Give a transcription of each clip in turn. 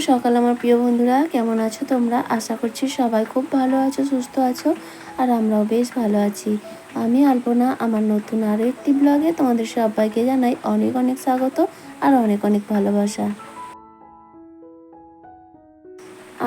সকাল আমার প্রিয় বন্ধুরা। কেমন আছো তোমরা? আশা করছি সবাই খুব ভালো আছো, সুস্থ আছো, আর আমরাও বেশ ভালো আছি। আমি আলপনা, আমার নতুন আরও একটি ব্লগে তোমাদের সবাইকে জানাই অনেক অনেক স্বাগত আর অনেক অনেক ভালোবাসা।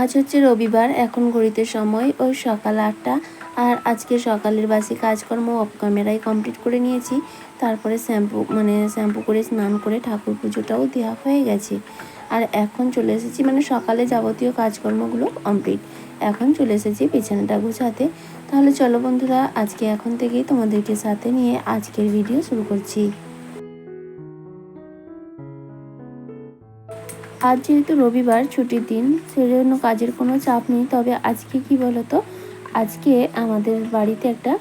আজ হচ্ছে রবিবার, এখন ঘড়িতে সময় ওই সকাল আটটা। আর আজকে সকালের বাসি কাজকর্ম অফ ক্যামেরায় কমপ্লিট করে নিয়েছি। তারপরে শ্যাম্পু মানে শ্যাম্পু করে স্নান করে ঠাকুর পুজোটাও দেওয়া হয়ে গেছে। আর এখন চলে এসেছি মানে সকালে যাবতীয় কাজকর্মগুলো কমপ্লিট এখন চলে এসেছি বিছানাটা গুছাতে। তাহলে চলো বন্ধুরা, আজকে এখন থেকেই তোমাদেরকে সাথে নিয়ে আজকের ভিডিও শুরু করছি। আজ যেহেতু রবিবার, ছুটির দিন, সেজন্য কাজের কোনো চাপ নেই। তবে আজকে কি বলতো? আজকে আমাদের বাড়িতে একটা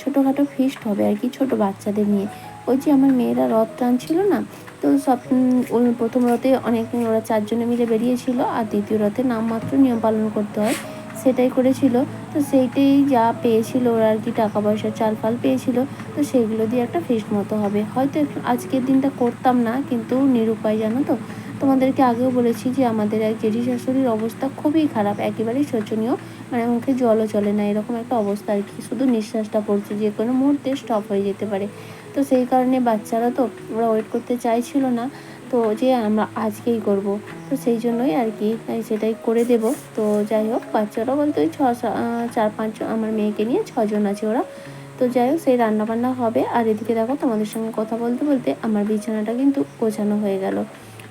ছোটোখাটো ফিস্ট হবে আর কি, ছোট বাচ্চাদের নিয়ে। ওই যে আমার মেয়েরা রথ টানছিল না তো সব প্রথম রথে অনেক, ওরা চারজনে মিলে বেরিয়েছিল আর দ্বিতীয় রথে নামমাত্র নিয়ম পালন করতে হয়, সেটাই করেছিল। তো সেইটাই যা পেয়েছিল ওরা আর কি টাকা পয়সা চাল ফাল পেয়েছিল, তো সেগুলো দিয়ে একটা ফিস্ট মতো হবে। হয়তো আজকের দিনটা করতাম না, কিন্তু নিরুপায় জানো তো? তোমাদেরকে আগেও বলেছি যে আমাদের এক জেঠি শাশুড়ির অবস্থা খুবই খারাপ একেবারেই শোচনীয় মানে মুখে জলও চলে না, এরকম একটা অবস্থা আর কি। শুধু নিঃশ্বাসটা পড়ছে, যে কোনো মুহূর্তে স্টপ হয়ে যেতে পারে। তো সেই কারণে বাচ্চারা তো ওরা ওয়েট করতে চাইছিল না, তো যে আমরা আজকেই করব। তো সেই জন্যই আর কি সেটাই করে দেব। তো যাই হোক, বাচ্চারা বলতে ওই ছ চার পাঁচ আমার মেয়েকে নিয়ে ছজন আছে ওরা। তো যাই হোক, সেই রান্নাবান্না হবে। আর এদিকে দেখো, তোমাদের সঙ্গে কথা বলতে বলতে আমার বিছানাটা কিন্তু গোছানো হয়ে গেল।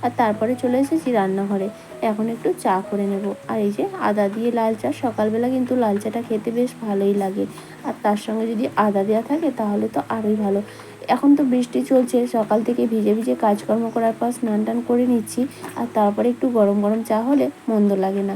আর তারপরে চলে এসেছি রান্নাঘরে। এখন একটু চা করে নেব। আর এই যে আদা দিয়ে লাল চা, সকালবেলা কিন্তু লাল চাটা খেতে বেশ ভালোই লাগে। আর তার সঙ্গে যদি আদা দেওয়া থাকে তাহলে তো আরোই ভালো। এখন তো বৃষ্টি চলছে, সকাল থেকে ভিজে ভিজে কাজকর্ম করার পর স্নান টান করে নিচ্ছি, আর তারপরে একটু গরম গরম চা হলে মন্দ লাগে না।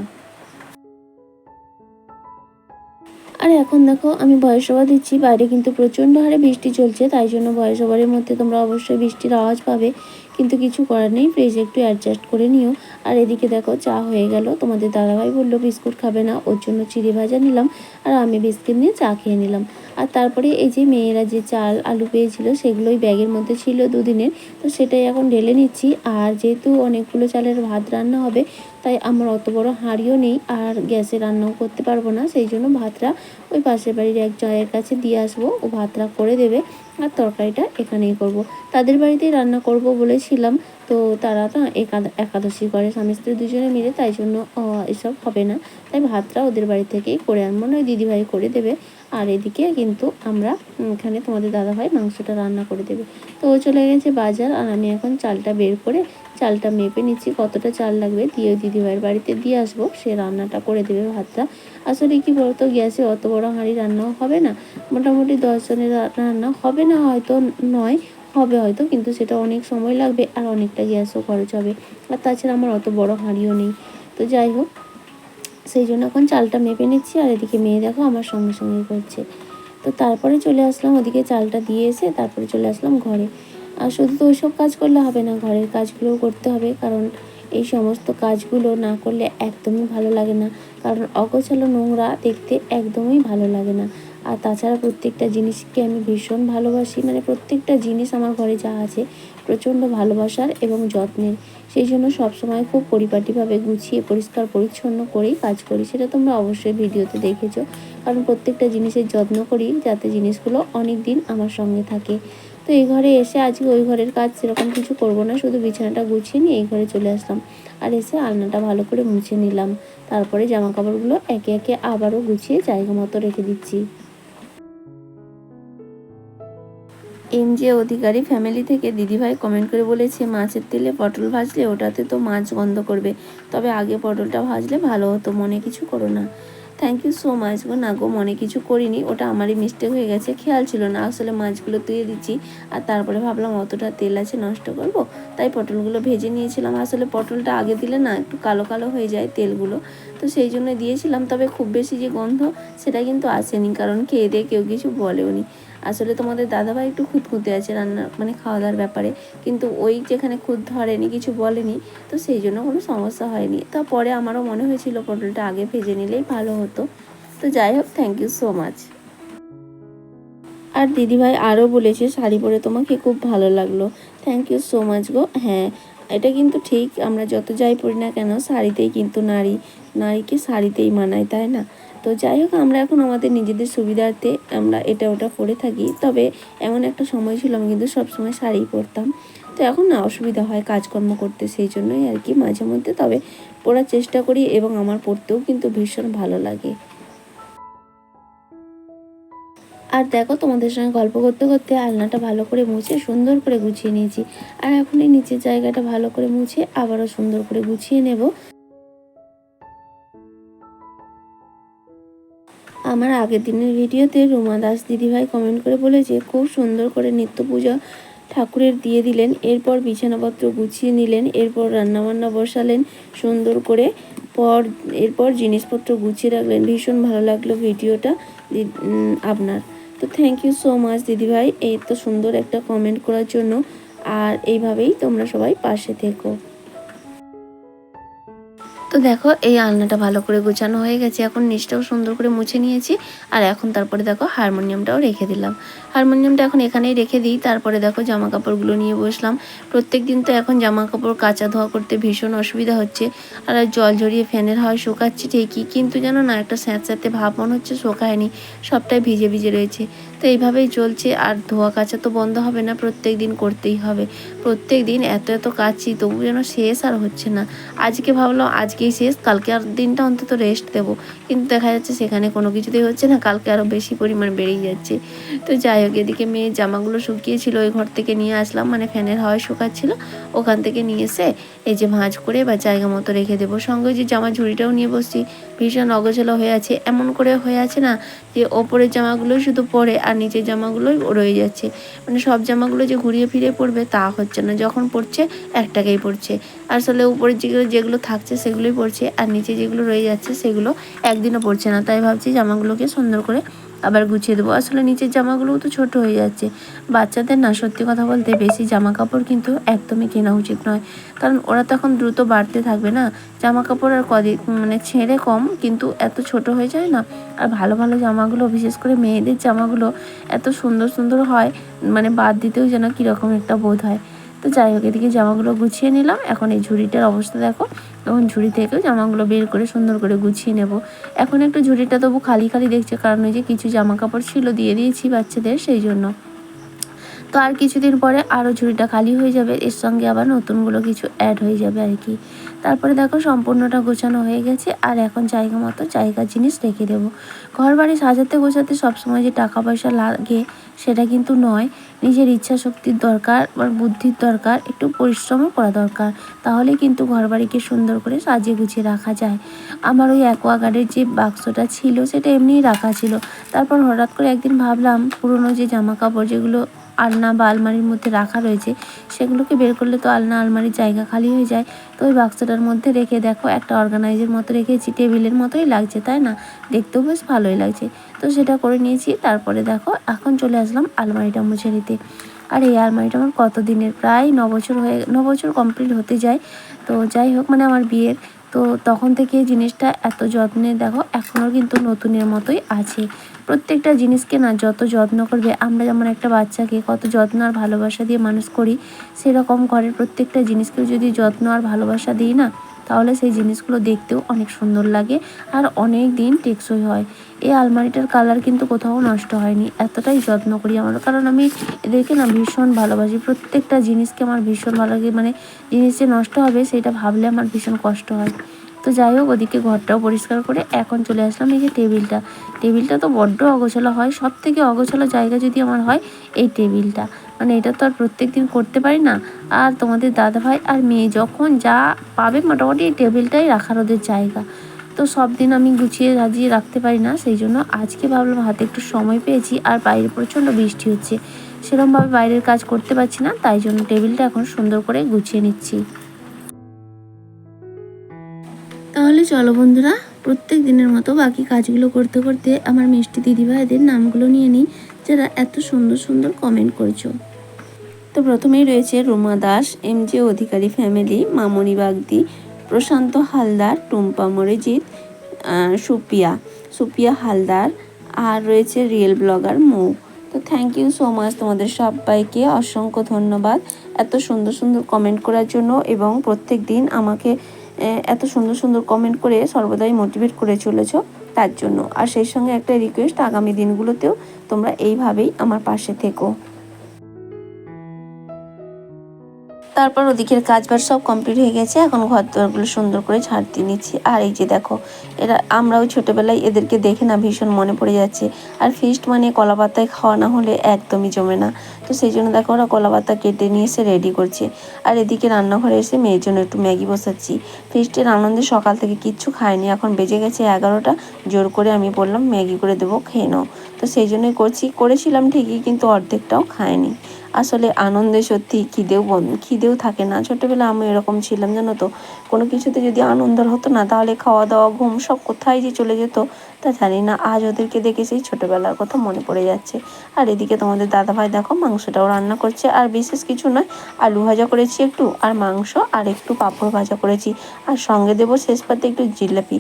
আর এখন দেখো, আমি ভয়েস ওভার দিচ্ছি, বাইরে কিন্তু প্রচণ্ড হারে বৃষ্টি চলছে, তাই জন্য ভয়েস মধ্যে তোমরা অবশ্যই বৃষ্টির আওয়াজ পাবে, কিন্তু কিছু করার নেই প্লিজ একটু অ্যাডজাস্ট করে নিও। আর এদিকে দেখো, চা হয়ে গেল, তোমাদের দাদাভাই বলল, বিস্কুট খাবে না, ওর জন্য চিড়ে ভাজা নিলাম, আর আমি বিস্কিট নিয়ে চা খেয়ে নিলাম। আর তারপরে এই যে মেয়েরা যে চাল, আলু পেয়েছিল সেগুলোই ব্যাগের মধ্যে ছিল দুদিনের। তো সেটাই এখন ঢেলে নিচ্ছি। আর যেহেতু অনেকগুলো চালের ভাত রান্না হবে, তাই আমার অত বড় হাঁড়িও নেই আর গ্যাসে রান্নাও করতে পারব না। সেই জন্য ভাতটা ওই পাশের বাড়ির এক জয়ের কাছে দিয়ে আসব। ও ভাতটা করে দেবে। আর তরকারিটা এখানেই করব। তাদের বাড়িতেই রান্না করব বলেছিলাম। তো তারা একাদ- একাদশী করে। স্বামী স্ত্রী দুজনে মিলে তাই জন্য এসব হবে না। তাই ভাতটা ওদের বাড়ি থেকেই করে আনব। হয় দিদিভাই করে দেবে। আর এদিকে কিন্তু আমরা এখানে তোমাদের দাদাভাই মাংসটা রান্না করে দেবে। তো ও চলে গেছে বাজার। আর আমি এখন চালটা বের করে চালটা মেপে নিচ্ছি, কতটা চাল লাগবে, দিয়ে দিদিভাইয়ের বাড়িতে দিয়ে আসব। সে রান্নাটা করে দেবে ভাতটা। আসলে কি বলতো, গ্যাসে অত বড় হাঁড়ি রান্নাও হবে না। মোটামুটি দশ জনের রান্না হবে না, হয়তো নয়, হবে হয়তো, কিন্তু সেটা অনেক সময় লাগবে আর অনেকটা গ্যাসও খরচ হবে। আর তাছাড়া আমার অত বড় হাঁড়িও নেই। তো যাই হোক, সেই জন্য এখন চালটা মেপে নিচ্ছি আর এদিকে মেয়ে দেখো আমার সঙ্গে সঙ্গে করছে। তো তারপরে চলে আসলাম, ওদিকে চালটা দিয়ে এসে তারপরে চলে আসলাম ঘরে। আর শুধু তো ওইসব কাজ করলে হবে না, ঘরের কাজগুলোও করতে হবে। কারণ এই সমস্ত কাজগুলো না করলে একদমই ভালো লাগে না। কারণ অগোছালো নোংরা দেখতে একদমই ভালো লাগে না। আর তাছাড়া প্রত্যেকটা জিনিসকে আমি ভীষণ ভালোবাসি। মানে প্রত্যেকটা জিনিস আমার ঘরে যা আছে, প্রচণ্ড ভালোবাসার এবং যত্নের। সেই জন্য সবসময় খুব পরিপাটিভাবে গুছিয়ে, পরিষ্কার, পরিচ্ছন্ন করেই কাজ করি। সেটা তোমরা অবশ্যই ভিডিওতে দেখেছ। কারণ প্রত্যেকটা জিনিসের যত্ন করি যাতে জিনিসগুলো অনেক দিন আমার সঙ্গে থাকে। তো এই ঘরে এসে আজকে ওই ঘরের কাজ সেরকম কিছু করব না, শুধু বিছানাটা গুছিয়ে নিয়ে এই ঘরে চলে আসলাম। আর এসে আলনাটা ভালো করে মুছে নিলাম। তারপরে জামা কাপড়গুলো একে একে আবারও গুছিয়ে জায়গা মতো রেখে দিচ্ছি। এম জে অধিকারী ফ্যামিলি থেকে দিদিভাই কমেন্ট করে বলেছে, মাছের তেলে পটল ভাজলে ওটাতে তো মাছ গন্ধ করবে, তবে আগে পটলটা ভাজলে ভালো হতো, মনে কিছু করো না। থ্যাংক ইউ সো মাচ গো, না গো, মনে কিছু করিনি। ওটা আমারই মিস্টেক হয়ে গেছে। খেয়াল ছিল না। আসলে মাছগুলো তুলে দিচ্ছি। আর তারপরে ভাবলাম, অতটা তেল আছে, নষ্ট করব। তাই পটলগুলো ভেজে নিয়েছিলাম। আসলে পটলটা আগে দিলে না, একটু কালো কালো হয়ে যায় তেলগুলো। তো সেই জন্য দিয়েছিলাম। তবে খুব বেশি যে গন্ধ, সেটা কিন্তু আসেনি। কারণ খেয়ে দিয়ে কেউ কিছু বলেওনি। আসলে তোমাদের দাদাভাই একটু খুঁতখুঁতে আছে রান্না মানে খাওয়া দাওয়ার ব্যাপারে। কিন্তু ওই যেখানে খুদ ধরেনি, কিছু বলেনি, তো সেই জন্য কোনো সমস্যা হয়নি। তারপরে আমারও মনে হয়েছিল পটলটা আগে ভেজে নিলেই ভালো হতো। তো যাই হোক থ্যাংক ইউ সো মাচ আর দিদিভাই আরও বলেছে, শাড়ি পরে তোমাকে খুব ভালো লাগল। থ্যাংক ইউ সো মাচ গো। হ্যাঁ এটা কিন্তু ঠিক, আমরা যত যাই পড়ি না কেন, শাড়িতেই কিন্তু নারী নারীকে শাড়িতেই মানায়, তাই না? তো যাই হোক, আমরা এখন আমাদের নিজেদের সুবিধার্থে আমরা এটা ওটা পরে থাকি। তবে এমন একটা সময় ছিল, আমি কিন্তু সবসময় শাড়ি পরতাম। তো এখন না, অসুবিধা হয়, কাজকর্ম করতে, সেই জন্যই আর কি মাঝে মধ্যে। তবে পড়ার চেষ্টা করি এবং আমার পড়তেও কিন্তু ভীষণ ভালো লাগে। আর দেখো, তোমাদের সঙ্গে গল্প করতে করতে আলনাটা ভালো করে মুছে, সুন্দর করে গুছিয়ে নিয়েছি। আর এখন এই নিচের জায়গাটা ভালো করে মুছে, আবারও সুন্দর করে গুছিয়ে নেব। আমার আগের দিনের ভিডিওতে রুমা দাস দিদিভাই কমেন্ট করে বলেছে খুব সুন্দর করে নিত্য পূজা ঠাকুরের দিয়ে দিলেন, এরপর বিছানাপত্র গুছিয়ে নিলেন, এরপর রান্নাবান্না বসালেন, সুন্দর করে পর, এরপর জিনিসপত্র গুছিয়ে রাখলেন। ভীষণ ভালো লাগল ভিডিওটা আপনার। তো থ্যাংক ইউ সো মাচ দিদিভাই, এই তো সুন্দর একটা কমেন্ট করার জন্য। আর এইভাবেই তোমরা সবাই পাশে থেকো। তো দেখো, এই আলনাটা ভালো করে গোছানো হয়ে গেছে। এখন নিচটাও সুন্দর করে মুছে নিয়েছি। আর এখন তারপরে দেখো, হারমোনিয়ামটাও রেখে দিলাম। হারমোনিয়ামটা এখন এখানেই রেখে দিই। তারপরে দেখো জামা কাপড়গুলো নিয়ে বসলাম। প্রত্যেক দিন তো এখন জামা কাপড় কাচা ধোয়া করতে ভীষণ অসুবিধা হচ্ছে। আর জল ঝরিয়ে ফ্যানের হাওয়া শুকাচ্ছি ঠিকই। কিন্তু জানো না, একটা স্যাঁতস্যাঁতে ভাব মনে হচ্ছে, শোকায়নি। সবটাই ভিজে ভিজে রয়েছে। তো এইভাবেই চলছে। আর ধোয়া কাচা তো বন্ধ হবে না, প্রত্যেক দিন করতেই হবে। প্রত্যেক দিন এত এত কাচ্ছি তবু যেন শেষ আর হচ্ছে না। আজকে ভাবলাম আজকেই শেষ, কালকে আর দিনটা অন্তত রেস্ট দেবো। কিন্তু দেখা যাচ্ছে সেখানে কোনো কিছুতেই হচ্ছে না, কালকে আরও বেশি পরিমাণ বেড়েই যাচ্ছে। তো যাই হোক, এদিকে মেয়ের জামাগুলো শুকিয়েছিল, ওই ঘর থেকে নিয়ে আসলাম। মানে ফ্যানের হাওয়ায় শুকাচ্ছিল। ওখান থেকে নিয়ে এসে এই যে ভাঁজ করে বা জায়গা মতো রেখে দেবো। সঙ্গে যে জামা ঝুড়িটাও নিয়ে বসছি। ভীষণ অগোছালো হয়ে আছে। এমন করে হয়ে আছে না যে, ওপরের জামাগুলোই শুধু পরে আর নিচের জামাগুলোই রয়ে যাচ্ছে। মানে সব জামাগুলো যে ঘুরিয়ে ফিরে পড়বে তা হচ্ছে না। যখন পড়ছে একটাকেই পড়ছে আসলে উপরের যেগুলো যেগুলো থাকছে সেগুলোই পড়ছে আর নিচে যেগুলো রয়ে যাচ্ছে সেগুলো একদিনও পড়ছে না। তাই ভাবছি জামাগুলোকে সুন্দর করে আবার গুছিয়ে দেবো। আসলে নিচের জামাগুলোও তো ছোট হয়ে যাচ্ছে। বাচ্চাদের না সত্যি কথা বলতে বেশি জামা কাপড় কিন্তু একদমই কেনা উচিত নয়। কারণ ওরা তখন দ্রুত বাড়তে থাকবে না। জামা কাপড় আর কদিন মানে ছেড়ে কম কিন্তু এত ছোট হয়ে যায় না। আর ভালো ভালো জামাগুলো, বিশেষ করে মেয়েদের জামাগুলো এত সুন্দর সুন্দর হয় মানে বাদ দিতেও যেন কীরকম একটা বোধ হয়। তো যাই হোক, এদিকে জামাগুলো গুছিয়ে নিলাম। এখন এই ঝুড়িটার অবস্থা দেখো। এখন ঝুড়ি থেকেও জামাগুলো বের করে সুন্দর করে গুছিয়ে নেব। এখন একটু ঝুড়িটা তবু খালি খালি দেখছে, কারণ ওই যে কিছু জামা কাপড় ছিল দিয়ে দিয়েছি বাচ্চাদের সেই জন্য। তো আর কিছুদিন পরে আরও ঝুড়িটা খালি হয়ে যাবে। এর সঙ্গে আবার নতুনগুলো কিছু অ্যাড হয়ে যাবে আর কি। তারপরে দেখো সম্পূর্ণটা গোছানো হয়ে গেছে। আর এখন জায়গা মতো জায়গার জিনিস রেখে দেবো। ঘর বাড়ি সাজাতে গোছাতে সবসময় যে টাকা পয়সা লাগে সেটা কিন্তু নয়। নিজের ইচ্ছা শক্তির দরকার বা বুদ্ধির দরকার, একটু পরিশ্রমও করা দরকার। তাহলে কিন্তু ঘর বাড়িকে সুন্দর করে সাজিয়ে গুছিয়ে রাখা যায়। আমার ওই অ্যাকোয়াগার্ডের যে বাক্সটা ছিল, সেটা এমনিই রাখা ছিল। তারপর হঠাৎ করে একদিন ভাবলাম, পুরনো যে জামা কাপড় যেগুলো আলনা বা আলমারির মধ্যে রাখা রয়েছে, সেগুলোকে বের করলে তো আলনা আলমারির জায়গা খালি হয়ে যায়। তো ওই বাক্সটার মধ্যে রেখে দেখো, একটা অর্গানাইজের মতো রেখেছি, টেবিলের মতোই লাগছে, তাই না? দেখতেও বেশ ভালোই লাগছে। তো সেটা করে নিয়েছি। তারপরে দেখো, এখন চলে আসলাম আলমারিটা মুছে নিতে। আর এই আলমারিটা আমার কত দিনের প্রায় ন বছর হয়ে ন বছর কমপ্লিট হতে যায়। তো যাই হোক মানে আমার বিয়ের। তো তখন থেকে জিনিসটা এত যত্নে দেখো, এখনও কিন্তু নতুনের মতোই আছে। প্রত্যেকটা জিনিসকে না যত যত্ন করবে, আমরা যেমন একটা বাচ্চাকে কত যত্ন আর ভালোবাসা দিয়ে মানুষ করি, সেরকম ঘরের প্রত্যেকটা জিনিসকেও যদি যত্ন আর ভালোবাসা দিই না তাহলে সেই জিনিসগুলো দেখতেও অনেক সুন্দর লাগে আর অনেক দিন টেকসই হয়। এই আলমারিটার কালার কিন্তু কোথাও নষ্ট হয়নি। এতটাই যত্ন করি আমার। কারণ আমি এদেরকে না ভীষণ ভালোবাসি। প্রত্যেকটা জিনিসকে আমার ভীষণ ভালো লাগে। মানে জিনিস যে নষ্ট হবে সেটা ভাবলে আমার ভীষণ কষ্ট হয়। তো যাই হোক, ওদিকে ঘরটাও পরিষ্কার করে এখন চলে আসলাম এই যে টেবিলটা। টেবিলটা তো বড্ড অগোছালো হয়। সব থেকে অগোছালো জায়গা যদি আমার হয় এই টেবিলটা। মানে এটা তো আর প্রত্যেক দিন করতে পারি না। আর তোমাদের দাদা ভাই আর মেয়ে যখন যা পাবে মোটামুটি এই টেবিলটাই রাখার ওদের জায়গা। তো সব দিন আমি গুছিয়ে সাজিয়ে রাখতে পারি না, সেই জন্য আজকে ভাবলাম হাতে একটু সময় পেয়েছি আর বাইরে প্রচণ্ড বৃষ্টি হচ্ছে। সেরকমভাবে বাইরের কাজ করতে পারছি না, তাই জন্য টেবিলটা এখন সুন্দর করে গুছিয়ে নিচ্ছি। তাহলে চলো বন্ধুরা, প্রত্যেক দিনের মতো বাকি কাজগুলো করতে করতে আমার মিষ্টি দিদিভাইদের নামগুলো নিয়ে নিই। যারা এত সুন্দর সুন্দর কমেন্ট করেছ। তো প্রথমেই রয়েছে Ruma Das M J Adhikari family Mamoni Bagdi, Prashanta Haldar, Tumpa Marijit Supiya Supiya Haldar, আর রয়েছে রিয়েল ব্লগার মৌ। তো থ্যাংক ইউ সো মাচ তোমাদের সবাইকে, অসংখ্য ধন্যবাদ এত সুন্দর সুন্দর কমেন্ট করার জন্য এবং প্রত্যেক দিন আমাকে এত সুন্দর সুন্দর কমেন্ট করে সর্বদাই মোটিভেট করে চলেছো। তার জন্য। আর সেই সঙ্গে একটা রিকোয়েস্ট আগামী দিনগুলোতেও তোমরা এইভাবেই আমার পাশে থেকো। তারপর ওদিকের কাজ বাজ সব কমপ্লিট হয়ে গেছে। এখন ঘর দুয়ারগুলো সুন্দর করে ঝাড় দিয়ে নিচ্ছি। আর এই যে দেখো, এরা, আমরাও ছোটোবেলায় এদেরকে দেখে না ভীষণ মনে পড়ে যাচ্ছে। আর ফিস্ট মানে কলা পাতায় খাওয়া না হলে একদমই জমে না। তো সেই জন্য দেখো ওরা কলা পাতা কেটে নিয়ে এসে রেডি করছে। আর এদিকে রান্নাঘরে এসে মেয়ের জন্য একটু ম্যাগি বসাচ্ছি। ফিস্টের আনন্দে সকাল থেকে কিচ্ছু খায়নি। এখন বেজে গেছে এগারোটা। জোর করে আমি বললাম, ম্যাগি করে দেবো, খেয়ে নাও। তো সেই জন্যই করছি, করেছিলাম ঠিকই, কিন্তু অর্ধেকটাও খায়নি। আসলে আনন্দে সত্যি খিদেও খিদেও থাকে না। ছোটোবেলা আমি এরকম ছিলাম, জানো তো? কোনো কিছুতে যদি আনন্দ হতো না, তাহলে খাওয়া দাওয়া ঘুম সব কোথায় যে চলে যেত তা জানি না। আজ ওদেরকে দেখে সেই ছোটোবেলার কথা মনে পড়ে যাচ্ছে। আর এদিকে তোমাদের দাদাভাই দেখো, মাংসটাও রান্না করছে। আর বিশেষ কিছু নয়, আলু ভাজা করেছি একটু, আর মাংস, আর একটু পাঁপড় ভাজা করেছি। আর সঙ্গে দেবো শেষ পাতে একটু জিলাপি।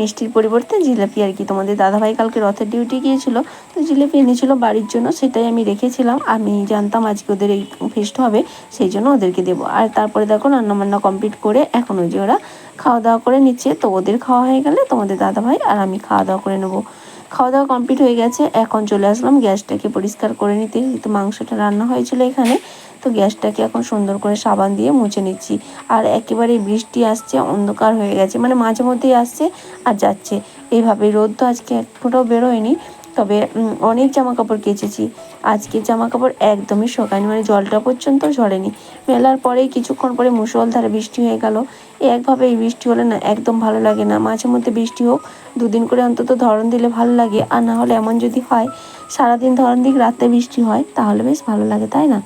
মিষ্টির পরিবর্তে জিলাপি আর কি। তোমাদের দাদাভাই কালকে রথের ডিউটি গিয়েছিল, তো জিলিপি এনেছিল বাড়ির জন্য, সেটাই আমি রেখেছিলাম। আমি জানতাম আজকে ওদের এই ফেস্ট হবে, সেই জন্য ওদেরকে দেবো। আর তারপরে দেখো রান্নাবান্না কমপ্লিট করে এখন ওই যে ওরা খাওয়া দাওয়া করে নিচ্ছে, তো ওদের খাওয়া হয়ে গেলে তোমাদের দাদাভাই আর আমি খাওয়া দাওয়া করে নেব। খাওয়া দাওয়া কমপ্লিট হয়ে গেছে, এখন চলে আসলাম গ্যাসটাকে পরিষ্কার করে নিতে। যেহেতু মাংসটা রান্না হয়েছিল এখানে, তো গ্যাসটাকে এখন সুন্দর করে সাবান দিয়ে মুছে নিচ্ছি। আর একেবারে বৃষ্টি আসছে, অন্ধকার হয়ে গেছে মানে মাঝে মধ্যেই আসছে আর যাচ্ছে। এইভাবে রোদ তো আজকে এক ফোঁটাও বেরোয়নি তবে অনেক জামা কাপড় কেচেছি। আজকে জামা কাপড় একদমই শোকায়নি মানে জলটা পর্যন্ত ঝরেনি। মেলার পরেই কিছুক্ষণ পরে মুষলধারে বৃষ্টি হয়ে গেল। একভাবে এই বৃষ্টি হলে না একদম ভালো লাগে না। মাঝে মধ্যে বৃষ্টি হোক, দুদিন করে অন্তত ধরন দিলে ভালো লাগে। আর না হলে এমন যদি হয়, সারাদিন ধরন দিক রাতে বৃষ্টি হয়, তাহলে বেশ ভালো লাগে, তাই না?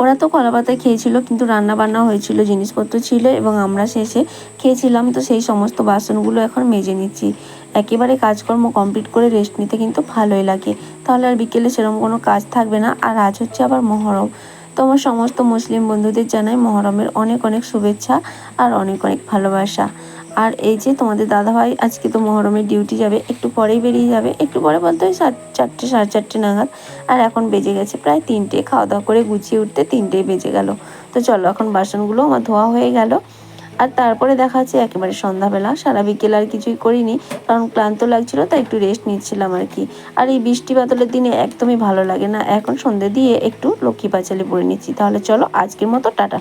ওরা তো কলা পাতা খেয়েছিল, কিন্তু রান্না বান্না হয়েছিল, জিনিসপত্র ছিল এবং আমরা শেষে খেয়েছিলাম। তো সেই সমস্ত বাসনগুলো এখন মেজে নিচ্ছি। একেবারে কাজকর্ম কমপ্লিট করে রেস্ট নিতে কিন্তু ভালোই লাগে। তাহলে আর বিকেলে সেরকম কোনো কাজ থাকবে না। আর আজ হচ্ছে আবার মহরম। তো আমার সমস্ত মুসলিম বন্ধুদের জানাই মহরমের অনেক অনেক শুভেচ্ছা আর অনেক অনেক ভালোবাসা। আর এই যে তোমাদের দাদাভাই, আজকে তো মহরমের ডিউটি যাবে, একটু পরেই বেরিয়ে যাবে। একটু পরে বলতে ওই চারটে, সাড়ে চারটে নাগাদ। আর এখন বেজে গেছে প্রায় তিনটে। খাওয়া দাওয়া করে গুছিয়ে উঠতে তিনটেই বেজে গেল। তো চলো, এখন বাসনগুলো আমার ধোয়া হয়ে গেল। আর তারপরে দেখা যাচ্ছে একেবারে সন্ধ্যাবেলা। সারা বিকেল আর কিছুই করিনি, কারণ ক্লান্ত লাগছিল, তাই একটু রেস্ট নিচ্ছিলাম আর কি। আর এই বৃষ্টি বাদলের দিনে একদমই ভালো লাগে না। এখন সন্ধে দিয়ে একটু লক্ষ্মী পাঁচালি পরে নিচ্ছি। তাহলে চলো আজকের মতো, টাটা।